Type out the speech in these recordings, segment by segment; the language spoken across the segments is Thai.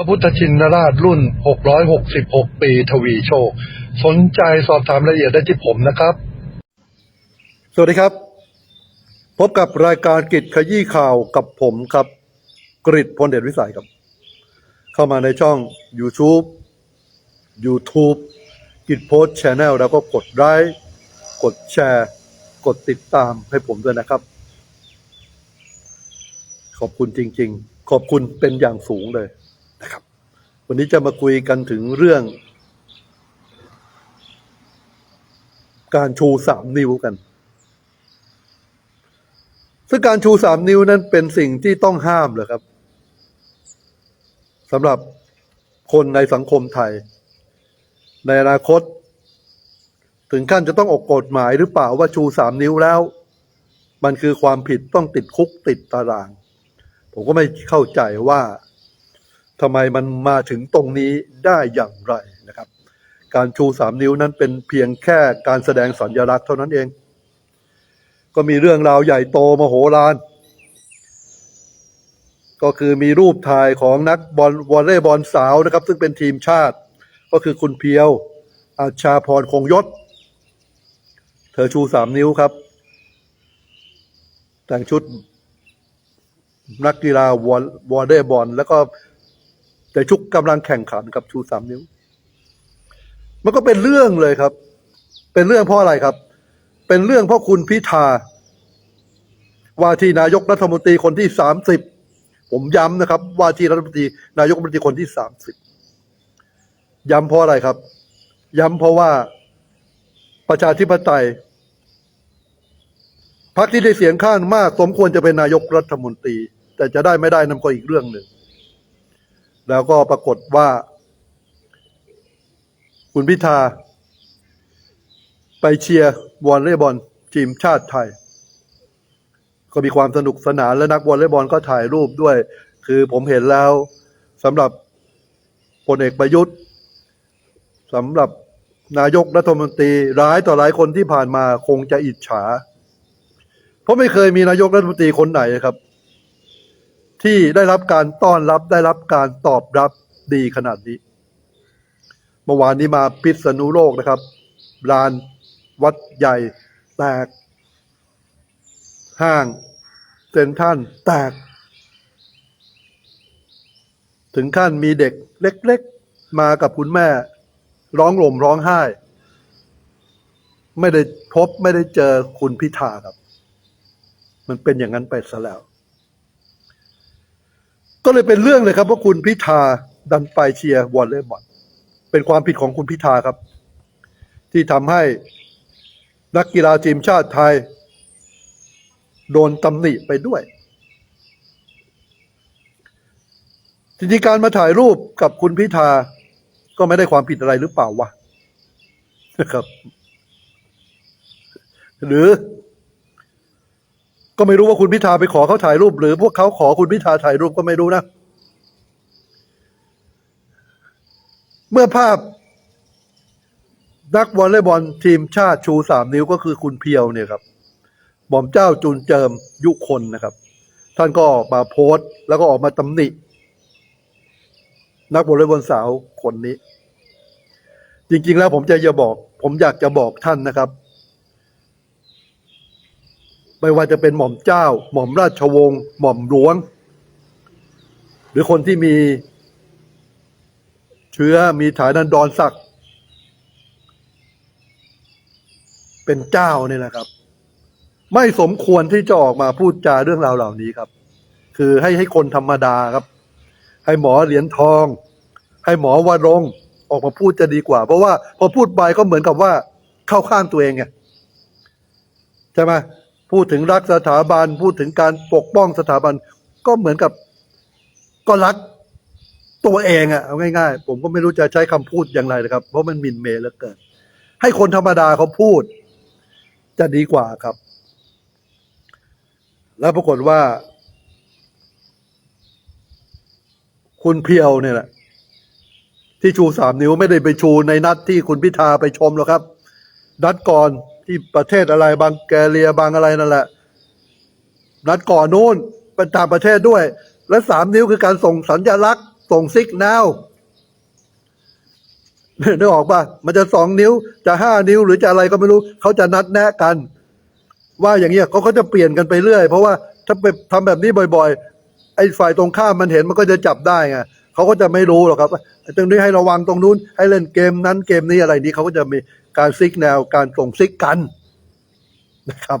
พระพุทธชินราชรุ่น 666 ปีทวีโชค สนใจสอบถามรายละเอียดได้ที่ผมนะครับ สวัสดีครับ พบกับรายการกิจขยี้ข่าวกับผมครับ กริดพลเดชวิสัยครับ เข้ามาในช่อง YouTube YouTube กิจโพสต์ชแนลแล้วก็กดไลค์กดแชร์ กดติดตามให้ผมด้วยนะครับ ขอบคุณจริง ๆ ขอบคุณเป็นอย่างสูงเลย นะครับ วันนี้จะมาคุยกันถึงเรื่อง การชูสามนิ้วกัน ซึ่งการชูสามนิ้วนั้นเป็นสิ่งที่ต้องห้ามเลยครับสำหรับคนในสังคมไทย ในอนาคต ถึงขั้นจะต้องออกกฎหมายหรือเปล่าว่าชูสามนิ้วแล้ว มันคือความผิดต้องติดคุกติดตาราง ผมก็ไม่เข้าใจว่า ทำไมมันมาถึงตรงนี้ได้อย่างไรนะครับ การชูสามนิ้วนั้นเป็นเพียงแค่การแสดงสัญลักษณ์เท่านั้นเอง ก็มีเรื่องราวใหญ่โตมโหฬารก็คือมีรูปถ่ายของนักบอลวอลเลย์บอลสาวนะครับ ซึ่งเป็นทีมชาติ ก็คือคุณเพียวอาชาพรคงยศ เธอชูสามนิ้วครับ แต่งชุดนักกีฬาวอลวอลเลย์บอล แล้วก็ แต่ชุกกำลังแข่งขันกับชูสามนิ้ว มันก็เป็นเรื่องเลยครับ เป็นเรื่องเพราะอะไรครับ เป็นเรื่องเพราะคุณพิธา ว่าที่นายกรัฐมนตรีคนที่สามสิบผมย้ำนะครับ ว่าที่รัฐมนตรีนายกรัฐมนตรีคนที่สามสิบย้ำเพราะอะไรครับ ย้ำเพราะว่าประชาธิปไตยพรรคที่ได้เสียงข้างมาก สมควรจะเป็นนายกรัฐมนตรี แต่จะได้ไม่ได้นั่นก็อีกเรื่องหนึ่ง แล้วก็ปรากฏว่า คุณพิธา ไปเชียร์วอลเลย์บอลทีมชาติไทย ก็มีความสนุกสนานและนักวอลเลย์บอลก็ถ่ายรูปด้วย คือผมเห็นแล้วสำหรับพลเอกประยุทธ์สำหรับนายกรัฐมนตรีร้ายต่อหลายคนที่ผ่านมาคงจะอิจฉา เพราะไม่เคยมีนายกรัฐมนตรีคนไหนครับ ที่ได้รับการต้อนรับได้รับการตอบรับดีขนาดนี้ เมื่อวานนี้มาพิษณุโลกนะครับลานวัดใหญ่แตก ห้างเซ็นทรัลแตก ถึงขั้นมีเด็กเล็กๆ มากับคุณแม่ ร้องห่มร้องไห้ ไม่ได้พบไม่ได้เจอคุณพิธาครับ มันเป็นอย่างนั้นไปซะแล้ว ก็เลยเป็นเรื่องเลยครับว่าคุณพิธาดันไปเชียร์วอลเลย์บอลเป็นความผิดของคุณพิธาครับ ที่ทำให้นักกีฬาทีมชาติไทย โดนตำหนิไปด้วยจริงๆการมาถ่ายรูปกับคุณพิธาก็ไม่ได้ความผิดอะไรหรือเปล่าวะนะครับ หรือ ก็ไม่รู้ว่าคุณพิธาไปขอเขาถ่ายรูป หรือพวกเขาขอคุณพิธาถ่ายรูปก็ไม่รู้นะ เมื่อภาพนักวอลเลย์บอลทีมชาติชูสามนิ้วก็คือคุณเพียวเนี่ยครับหม่อมเจ้าจุนเจิมยุคนนะครับ ท่านก็ออกมาโพสต์แล้วก็ออกมาตำหนิ นักวอลเลย์บอลสาวคนนี้ จริง ๆ แล้วผมจะจะบอก ผมอยากจะบอกท่านนะครับ ไม่ว่าจะเป็นหม่อมเจ้า หม่อมราชวงศ์หม่อมหลวง หรือคนที่มี เชื้อมีฐานันดรศักดิ์เป็นเจ้าเนี่ยนะครับ ไม่สมควรที่จะออกมาพูดจาเรื่องราวเหล่านี้ครับ คือให้ให้คนธรรมดาครับ ให้หมอเหรียญทอง ให้หมอวรงออกมาพูดจะดีกว่า เพราะว่าพอพูดไปก็เหมือนกับว่าเข้าข้างตัวเองไงใช่ไหม พูดถึงรักสถาบัน พูดถึงการปกป้องสถาบัน ก็เหมือนกับก็รักตัวเองอะเอาง่าย ๆ ผมก็ไม่รู้จะใช้คำพูดอย่างไรนะครับ เพราะมันมินเมย์เหลือเกิน ให้คนธรรมดาเขาพูด จะดีกว่าครับ แล้วปรากฏว่า คุณเพียวเนี่ยแหละที่ชูสามนิ้วไม่ได้ไปชูในนัดที่คุณพิธาไปชมหรอกครับ นัดก่อน ที่ประเทศอะไรบางแกเรียบางอะไรนั่นแหละ นัดก่อนนู้นเป็นต่างประเทศด้วย และสามนิ้วคือการส่งสัญลักษณ์ ส่งซิกแนวนึกออกป่ะมันจะสองนิ้วจะห้านิ้วหรือจะอะไรก็ไม่รู้ เขาจะนัดแนะกัน ว่าอย่างเงี้ยเขาเขาจะเปลี่ยนกันไปเรื่อย เพราะว่าถ้าไปทำแบบนี้บ่อยๆ ไอ้ฝ่ายตรงข้ามมันเห็นมันก็จะจับได้ไงเขาก็จะไม่รู้หรอกครับตรงนี้ให้ระวังตรงนู้น ให้เล่นเกมนั้นเกมนี้อะไรนี้เขาก็จะมี การซิกแนวการส่งซิกกันนะครับ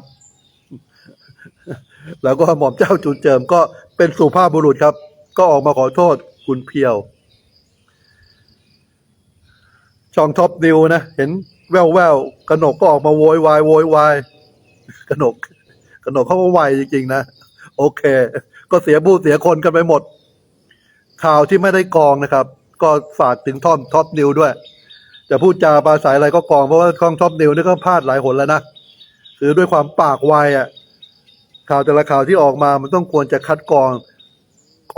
แล้วก็หม่อมเจ้าจุนเจิมก็เป็นสุภาพบุรุษครับ ก็ออกมาขอโทษคุณเพียว ช่องท็อปนิวนะ เห็นแววแววๆกนกก็ออกมาโวยวายโวยวายกนกกนกเขาก็ไวจริงๆนะ โอเค ก็เสียผู้เสียคนกันไปหมด ข่าวที่ไม่ได้กองนะครับ ก็ฝากถึงท็อปท็อปนิวด้วย จะพูดจาปราศัยอะไรก็กองเพราะว่าช่องท็อปนิวนี่ก็พลาดหลายหนแล้วนะคือด้วยความปากไวอะข่าวแต่ละข่าวที่ออกมามันต้องควรจะคัดกรอง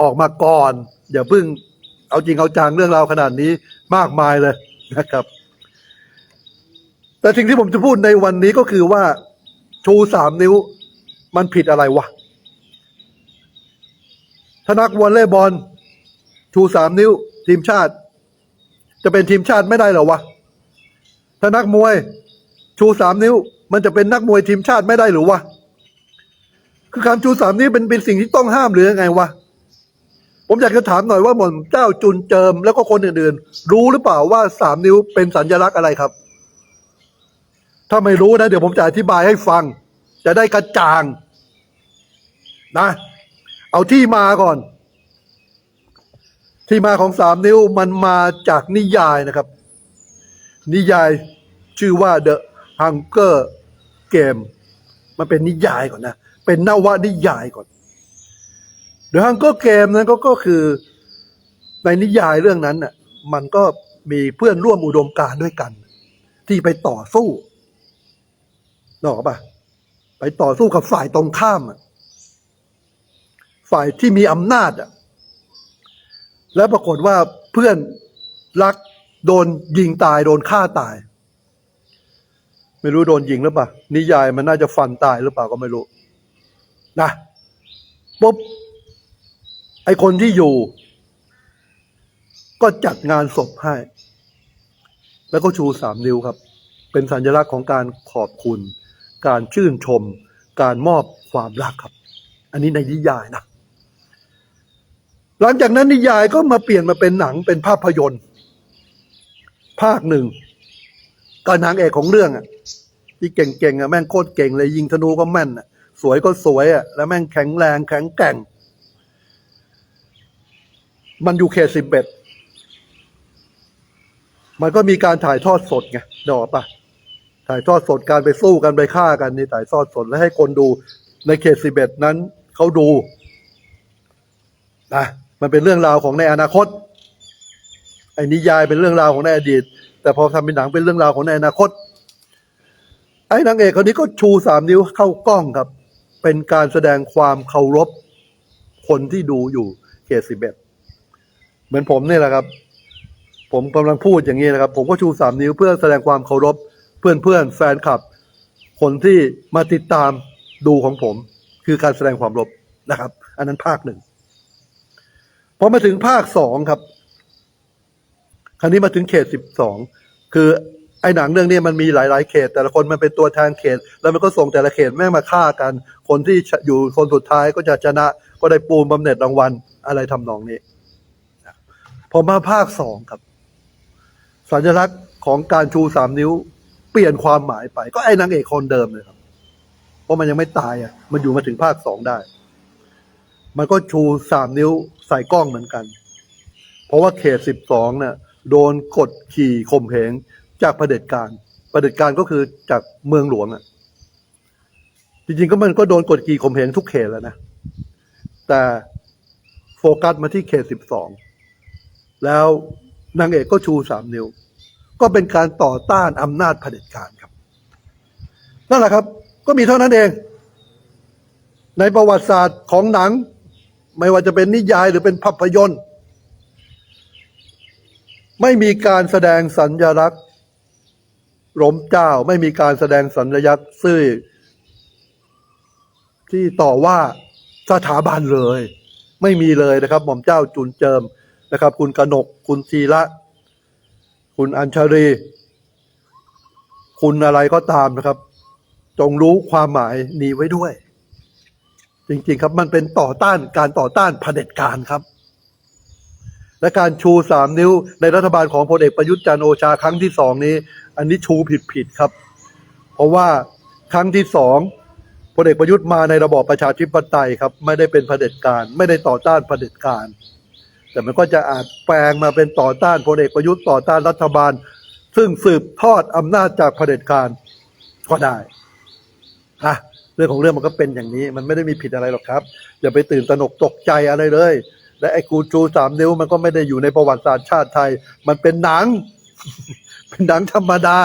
ออกมาก่อน อย่าเพิ่งเอาจริงเอาจังเรื่องราวขนาดนี้มากมายเลยนะครับ แต่สิ่งที่ผมจะพูดในวันนี้ก็คือว่าชูสามนิ้วมันผิดอะไรวะถ้านักวอลเลย์บอลชูสามนิ้ว ทีมชาติ จะเป็นทีมชาติไม่ได้หรอวะถ้านักมวย ชูสามนิ้ว มันจะเป็นนักมวยทีมชาติไม่ได้หรือวะคือการชูสามนิ้วเป็นเป็นสิ่งที่ต้องห้ามหรือยังไงวะผมอยากจะถามหน่อยว่าหม่อมเจ้าจุนเจิมแล้วก็คนอื่นๆ รู้หรือเปล่าว่าสามนิ้วเป็นสัญลักษณ์อะไรครับ ถ้าไม่รู้นะ เดี๋ยวผมจะอธิบายให้ฟัง จะได้กระจ่าง นะ เอาที่มาก่อน ที่มาของสามนิ้วมันมาจากนิยายนะครับ นิยายชื่อว่า The Hunger Game มันเป็นนิยายก่อนนะ เป็นนวนิยายก่อน The Hunger Game นั้นก็ก็คือในนิยายเรื่องนั้นน่ะมันก็มีเพื่อนร่วมอุดมการด้วยกัน ที่ไปต่อสู้นกออกปะไปต่อสู้กับฝ่ายตรงข้าม ฝ่ายที่มีอำนาจอะ แล้วปรากฏว่าเพื่อนรักโดนยิงตายโดนฆ่าตาย ไม่รู้โดนยิงหรือเปล่านิยายมันน่าจะฟันตายหรือเปล่าก็ไม่รู้นะปุ๊บไอคนที่อยู่ ก็จัดงานศพให้ แล้วก็ชูสามนิ้วครับ เป็นสัญลักษณ์ของการขอบคุณ การชื่นชม การมอบความรักครับ อันนี้ในนิยายนะ หลังจากนั้นนิยายก็มาเปลี่ยนมาเป็นหนังเป็นภาพยนตร์ ภาคหนึ่งก็นางเอกของเรื่องอะที่เก่งๆอะแม่งโคตรเก่งเลยยิงธนูก็แม่นอะสวยก็สวยอะแล้วแม่งแข็งแรงแข็งแกร่ง มันอยู่เขตสิบเอ็ดมันก็มีการถ่ายทอดสดไงดอกปะถ่ายทอดสดการไปสู้กันไปฆ่ากันนี่ถ่ายทอดสดแล้วให้คนดูในเขตสิบเอ็ดนั้นเขาดูนะ มันเป็นเรื่องราวของในอนาคตไอ้นิยายเป็นเรื่องราวของในอดีต แต่พอทำเป็นหนังเป็นเรื่องราวของในอนาคต ไอ้นางเอกคนนี้ก็ชูสามนิ้วเข้ากล้องครับ เป็นการแสดงความเคารพคนที่ดูอยู่เขตสิบเอ็ดเหมือนผมนี่แหละครับ ผมกำลังพูดอย่างนี้นะครับ ผมก็ชูสามนิ้วเพื่อแสดงความเคารพเพื่อนเพื่อนๆแฟนคลับ คนที่มาติดตามดูของผม คือการแสดงความรบนะครับ อันนั้นภาคหนึ่ง พอมาถึงภาคสองครับ คราวนี้มาถึงเขตสิบสองคือไอ้หนังเรื่องนี้มันมีหลาย ๆ เขต แต่ละคนมันเป็นตัวแทนเขต แล้วมันก็ส่งแต่ละเขตแม่งมาฆ่ากัน คนที่อยู่คนสุดท้ายก็จะชนะก็ได้ปูนบำเหน็จรางวัลอะไรทำนองนี้พอมาภาคสองครับ สัญลักษณ์ของการชูสามนิ้ว เปลี่ยนความหมายไป ก็ไอ้นางเอกคนเดิมเลยครับ เพราะมันยังไม่ตายอะ มันอยู่มาถึงภาคสองได้ มันก็ชูสามนิ้วใส่กล้องเหมือนกัน เพราะว่าเขตสิบสองเนี่ยโดนกดขี่ข่มเหงจากเผด็จการเผด็จการก็คือจากเมืองหลวงอะ จริงๆก็มันก็โดนกดขี่ข่มเหงทุกเขตแล้วนะ แต่โฟกัสมาที่เขตสิบสองแล้วนางเอกก็ชูสามนิ้ว ก็เป็นการต่อต้านอำนาจเผด็จการครับนั่นแหละครับ ก็มีเท่านั้นเอง ในประวัติศาสตร์ของหนัง ไม่ว่าจะเป็นนิยายหรือเป็นภาพยนตร์ ไม่มีการแสดงสัญลักษณ์ล้มเจ้าไม่มีการแสดงสัญลักษณ์ซื่อที่ต่อว่าสถาบันเลย ไม่มีเลยนะครับ หม่อมเจ้าจุนเจิมนะครับ คุณกนก คุณทีละ คุณอัญชรี คุณอะไรก็ตามนะครับ จงรู้ความหมายนี้ไว้ด้วย จริงๆครับ มันเป็นต่อต้านการต่อต้านเผด็จการครับ และการชูสามนิ้วในรัฐบาลของพลเอกประยุทธ์จันโอชาครั้งที่สองนี้ อันนี้ชูผิดผิดๆครับ เพราะว่าครั้งที่สองพลเอกประยุทธ์มาในระบอบประชาธิปไตยครับ ไม่ได้เป็นเผด็จการ ไม่ได้ต่อต้านเผด็จการ แต่มันก็จะอาจแปลงมาเป็นต่อต้านพลเอกประยุทธ์ต่อต้านรัฐบาล ซึ่งสืบทอดอำนาจจากเผด็จการก็ได้อะ เรื่องของเรื่องมันก็เป็นอย่างนี้ มันไม่ได้มีผิดอะไรหรอกครับอย่าไปตื่นตระหนกตกใจอะไรเลย และไอ้กูจูสามนิ้วมันก็ไม่ได้อยู่ในประวัติศาสตร์ชาติไทย มันเป็นหนัง เป็นหนังธรรมดา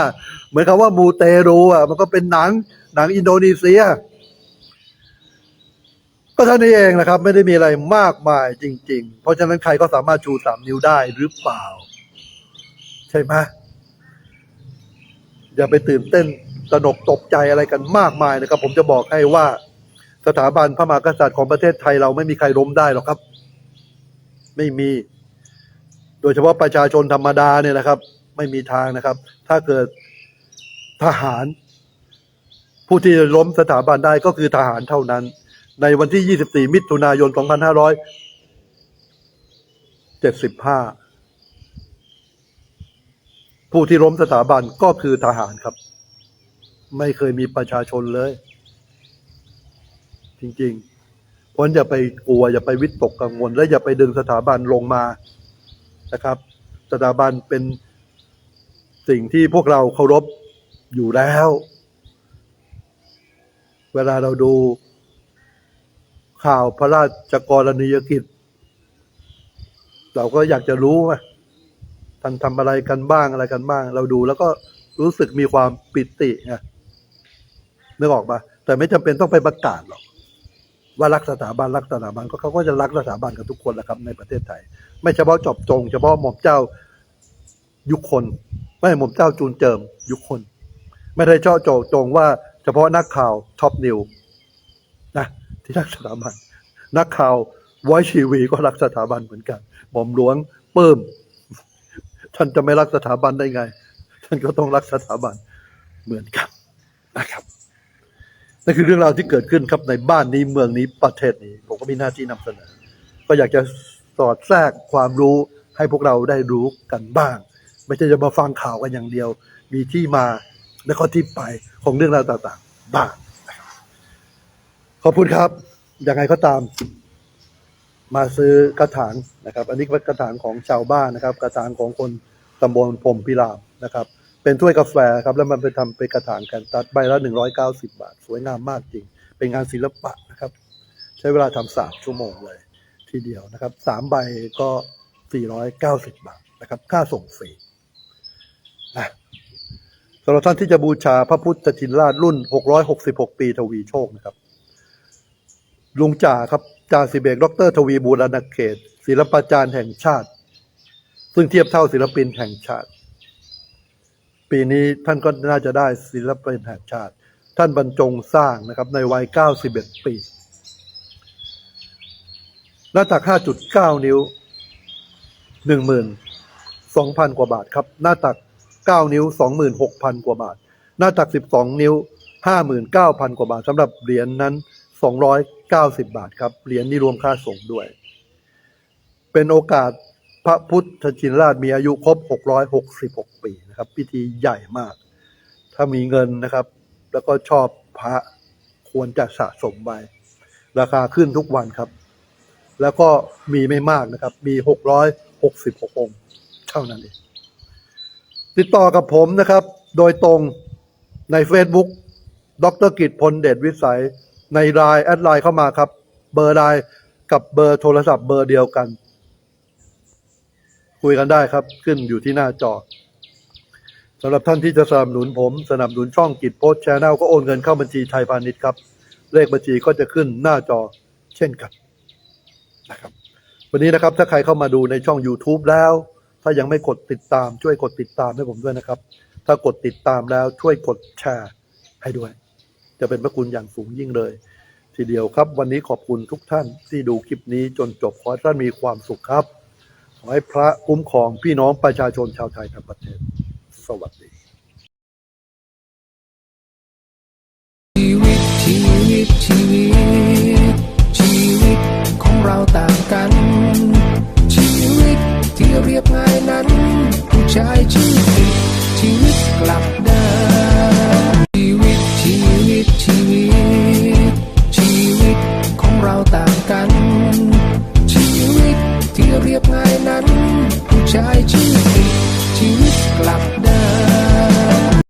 เหมือนคำว่ามูเตรูอะมันก็เป็นหนัง หนังอินโดนีเซีย ก็เท่านี้เองนะครับ ไม่ได้มีอะไรมากมายจริง ๆ เพราะฉะนั้นใครก็สามารถชูสามนิ้วได้หรือเปล่า ใช่ไหมอย่าไปตื่นเต้น ตนกตกใจอะไรกันมากมายนะครับ ผมจะบอกให้ว่าสถาบันพระมหากษัตริย์ของประเทศไทยเราไม่มีใครล้มได้หรอกครับ ไม่มี โดยเฉพาะประชาชนธรรมดาเนี่ยนะครับ ไม่มีทางนะครับ ถ้าเกิดทหาร ผู้ที่จะล้มสถาบันได้ก็คือทหารเท่านั้น ในวันที่ 24 มิถุนายน 2575 ผู้ที่ล้มสถาบันก็คือทหารครับ ไม่เคยมีประชาชนเลย จริงๆ เพราะอย่าไปกลัว อย่าไปวิตกกังวล และอย่าไปดึงสถาบันลงมานะครับ สถาบันเป็นสิ่งที่พวกเราเคารพอยู่แล้ว เวลาเราดูข่าวพระราชกรณียกิจ เราก็อยากจะรู้ว่าท่านทำอะไรกันบ้างอะไรกันบ้าง เราดูแล้วก็รู้สึกมีความปิติไง นึกออกปะแต่ไม่จำเป็นต้องไปประกาศหรอก ว่ารักสถาบันรักสถาบันก็เขาก็จะรักสถาบันกันทุกคนแหละครับในประเทศไทย ไม่เฉพาะจอบจง เฉพาะหม่อมเจ้ายุคคน ไม่หม่อมเจ้าจูนเจิมยุคคน ไม่ได้เจาะจงจงว่าเฉพาะนักข่าวท็อปนิวนะที่รักสถาบัน นักข่าวไวชีวีก็รักสถาบันเหมือนกันหม่อมหลวงเปิ่มท่านจะไม่รักสถาบันได้ไง ท่านก็ต้องรักสถาบันเหมือนกันนะครับ นั่นคือเรื่องราวที่เกิดขึ้นครับในบ้านนี้เมืองนี้ประเทศนี้ ผมก็มีหน้าที่นำเสนอ ก็อยากจะสอดแทรกความรู้ให้พวกเราได้รู้กันบ้าง ไม่ใช่จะมาฟังข่าวกันอย่างเดียว มีที่มาและก็ที่ไปของเรื่องราวต่างๆ บ้างขอบคุณครับยังไงก็ตาม มาซื้อกระถางนะครับ อันนี้เป็นกระถางของชาวบ้านนะครับ กระถางของคนตำบลพรมพิรามนะครับ เป็นถ้วยกาแฟครับ แล้วมันไปทำเป็นกระถางกันตัดใบละหนึ่งร้อยเก้าสิบาท สวยงามมากจริง เป็นงานศิลปะนะครับ ใช้เวลาทำสามชั่วโมงเลย ทีเดียวนะครับสามใบก็สี่ร้อยเก้าสิบบาทนะครับ ค่าส่งฟรีนะสำหรับท่านที่จะบูชาพระพุทธชินราชรุ่นหกร้อยหกสิบหกปีทวีโชคนะครับ ลุงจ่าครับจ่าสิบเอกดรทวีบูรณเขต ศิลปาจารย์แห่งชาติ ซึ่งเทียบเท่าศิลปินแห่งชาติ ปีนี้ท่านก็น่าจะได้ศิลปินแห่งชาติ ท่านบรรจงสร้างนะครับในวัย 91 ปี หน้าตัก 5.9 นิ้ว 12,000 กว่าบาทครับ หน้าตัก 9 นิ้ว 26,000 กว่าบาท หน้าตัก 12 นิ้ว 59,000 กว่าบาทสำหรับเหรียญนนั้น 290 บาทครับ เหรียญนี้รวมค่าส่งด้วย เป็นโอกาส พระพุทธชินราชมีอายุครบ 666 ปีนะครับ พิธีใหญ่มาก ถ้ามีเงินนะครับ แล้วก็ชอบพระควรจะสะสมไว้ ราคาขึ้นทุกวันครับ แล้วก็มีไม่มากนะครับ มี 666 องค์ เท่านั้นเอง ติดต่อกับผมนะครับ โดยตรงใน Facebook ดรกิจพลเดชวิสัย ในไลน์แอดไลน์เข้ามาครับ เบอร์ไลน์กับเบอร์โทรศัพท์เบอร์เดียวกัน คุยกันได้ครับ ขึ้นอยู่ที่หน้าจอสำหรับท่านที่จะสนับสนุนผม สนับสนุนช่องกิจโพสแชนแนลก็โอนเงินเข้าบัญชีไทยพาณิชย์ครับ เลขบัญชีก็จะขึ้นหน้าจอเช่นกันนะครับ วันนี้นะครับถ้าใครเข้ามาดูในช่อง YouTube แล้ว ถ้ายังไม่กดติดตาม ช่วยกดติดตามให้ผมด้วยนะครับ ถ้ากดติดตามแล้วช่วยกดแชร์ให้ด้วย จะเป็นพระคุณอย่างสูงยิ่งเลย ทีเดียวครับ วันนี้ขอบคุณทุกท่านที่ดูคลิปนี้จนจบขอให้ท่านมีความสุขครับ ขอให้พระคุ้มครองพี่น้องประชาชนชาวไทยทั้งประเทศ สวัสดี